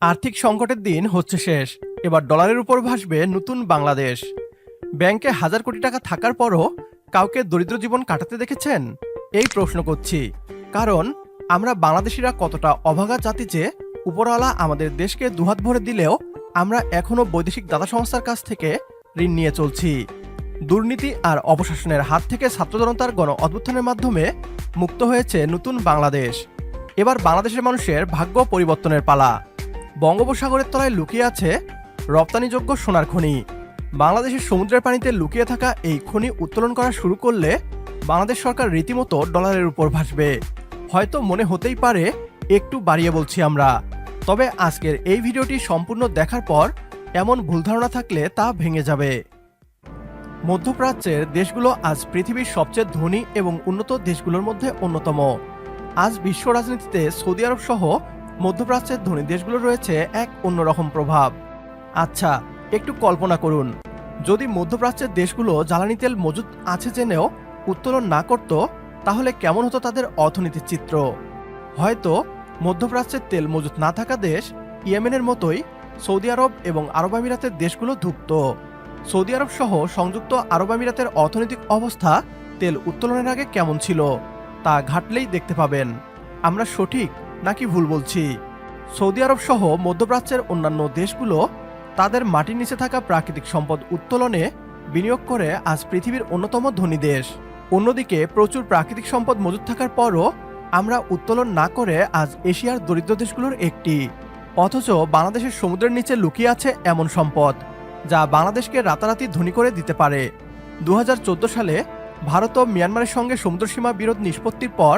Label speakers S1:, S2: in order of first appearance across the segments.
S1: আর্থিক সংকটের দিন হচ্ছে শেষ। এবার ডলারের উপর ভাসবে নতুন বাংলাদেশ। ব্যাংকে হাজার কোটি টাকা থাকার পরও কাউকে দরিদ্র জীবন কাটাতে দেখেছেন? এই প্রশ্ন করছি। কারণ, আমরা বাংলাদেশিরা কতটা অভাগা জাতি যে, উপরওয়ালা আমাদের দেশকে দুহাত ভরে দিলেও আমরা এখনও বৈদেশিক দাতা সংস্থার কাছ থেকে ঋণ নিয়ে চলছি। দুর্নীতি আর অপশাসনের হাত থেকে ছাত্র জনতার গণ অভ্যুত্থানের মাধ্যমে মুক্ত হয়েছে নতুন বাংলাদেশ। এবার বাংলাদেশের মানুষের ভাগ্য পরিবর্তনের পালা। বঙ্গোপসাগরের তলায় লুকিয়ে আছে রপ্তানিযোগ্য সোনার খনি। বাংলাদেশের সমুদ্রের পানিতে লুকিয়ে থাকা এই খনি উত্তোলন করা শুরু করলে বাংলাদেশ সরকার রীতিমতো ডলারের উপর ভাসবে। হয়তো মনে হতেই পারে, একটু বাড়িয়ে বলছি আমরা। তবে আজকের এই ভিডিওটি সম্পূর্ণ দেখার পর এমন ভুল ধারণা থাকলে তা ভেঙে যাবে। মধ্যপ্রাচ্যের দেশগুলো আজ পৃথিবীর সবচেয়ে ধনী এবং উন্নত দেশগুলোর মধ্যে অন্যতম। আজ বিশ্ব রাজনীতিতে সৌদি আরব সহ মধ্যপ্রাচ্যের ধনী দেশগুলো রয়েছে এক অন্যরকম প্রভাব। আচ্ছা একটু কল্পনা করুন। যদি মধ্যপ্রাচ্যের দেশগুলো জ্বালানি তেল মজুদ আছে জেনেও উত্তোলন না করত, তাহলে কেমন হতো তাদের অর্থনীতির চিত্র? হয়তো মধ্যপ্রাচ্যের তেল মজুদ না থাকা দেশ ইয়েমেনের মতোই সৌদি আরব এবং আরব আমিরাতের দেশগুলো ধুঁকত সৌদি আরব সহ সংযুক্ত আরব আমিরাতের অর্থনৈতিক অবস্থা তেল উত্তোলনের আগে কেমন ছিল, তা ঘাটলেই দেখতে পাবেন। আমরা সঠিক নাকি ভুল বলছি? সৌদি আরব সহ মধ্যপ্রাচ্যের অন্যান্য দেশগুলো তাদের মাটির নিচে থাকা প্রাকৃতিক সম্পদ উত্তোলনে বিনিয়োগ করে আজ পৃথিবীর অন্যতম ধনী দেশ। অন্যদিকে প্রচুর প্রাকৃতিক সম্পদ মজুদ থাকার পরও আমরা উত্তোলন না করে আজ এশিয়ার দরিদ্র দেশগুলোর একটি। অথচ বাংলাদেশের সমুদ্রের নিচে লুকিয়ে আছে এমন সম্পদ, যা বাংলাদেশকে রাতারাতি ধনী করে দিতে পারে। দু হাজার চোদ্দ সালে ভারত ও মিয়ানমারের সঙ্গে সমুদ্রসীমা বিরোধ নিষ্পত্তির পর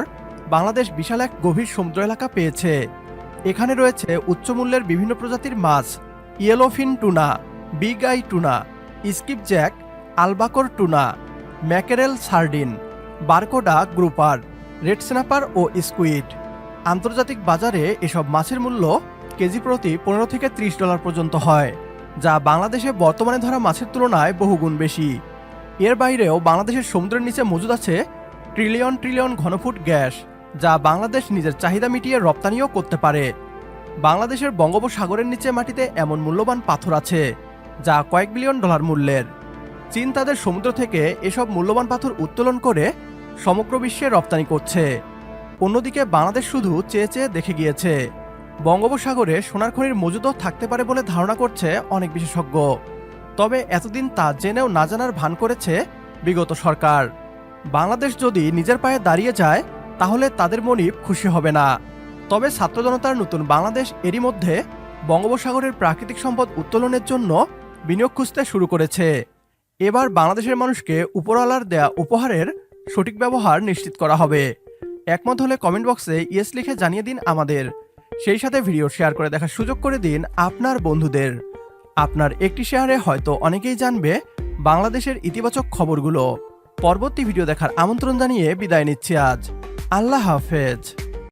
S1: বাংলাদেশ বিশাল এক গভীর সমুদ্র এলাকা পেয়েছে। এখানে রয়েছে উচ্চমূল্যের বিভিন্ন প্রজাতির মাছ yellowfin tuna big eye tuna skipjack albacore tuna mackerel sardine barracuda grouper red snapper ও স্কুইড আন্তর্জাতিক বাজারে এসব মাছের মূল্য কেজি প্রতি পনেরো থেকে ত্রিশ ডলার পর্যন্ত হয়, যা বাংলাদেশে বর্তমানে ধরা মাছের তুলনায় বহুগুণ বেশি। এর বাইরেও বাংলাদেশের সমুদ্রের নিচে মজুদ আছে ট্রিলিয়ন ট্রিলিয়ন ঘনফুট গ্যাস। যা বাংলাদেশ নিজের চাহিদা মিটিয়ে রপ্তানিও করতে পারে। বাংলাদেশের বঙ্গোপসাগরের নিচে মাটিতে এমন মূল্যবান পাথর আছে, যা কয়েক বিলিয়ন ডলার মূল্যের। চীন তাদের সমুদ্র থেকে এসব মূল্যবান পাথর উত্তোলন করে সমগ্র বিশ্বে রপ্তানি করছে। অন্যদিকে বাংলাদেশ শুধু চেয়ে চেয়ে দেখে গিয়েছে, বঙ্গোপসাগরে সোনার খনির মজুদও থাকতে পারে বলে ধারণা করছে অনেক বিশেষজ্ঞ। তবে এতদিন তা জেনেও না জানার ভান করেছে বিগত সরকার। বাংলাদেশ যদি নিজের পায়ে দাঁড়িয়ে যায় তাহলে তাদের মনিব খুশি হবে না। তবে ছাত্র জনতার নতুন বাংলাদেশ এরই মধ্যে বঙ্গোপসাগরের প্রাকৃতিক সম্পদ উত্তোলনের জন্য বিনিয়োগ খুঁজতে শুরু করেছে। এবার বাংলাদেশের মানুষকে উপরওয়ালার দেয়া উপহারের সঠিক ব্যবহার নিশ্চিত করা হবে। একমত হলে কমেন্ট বক্সে ইয়েস লিখে জানিয়ে দিন আমাদের। সেই সাথে ভিডিও শেয়ার করে দেখার সুযোগ করে দিন আপনার বন্ধুদের। আপনার একটি শেয়ারে হয়তো অনেকেই জানবে বাংলাদেশের ইতিবাচক খবরগুলো। পরবর্তী ভিডিও দেখার আমন্ত্রণ জানিয়ে বিদায় নিচ্ছি আজ। আল্লাহ হাফেজ।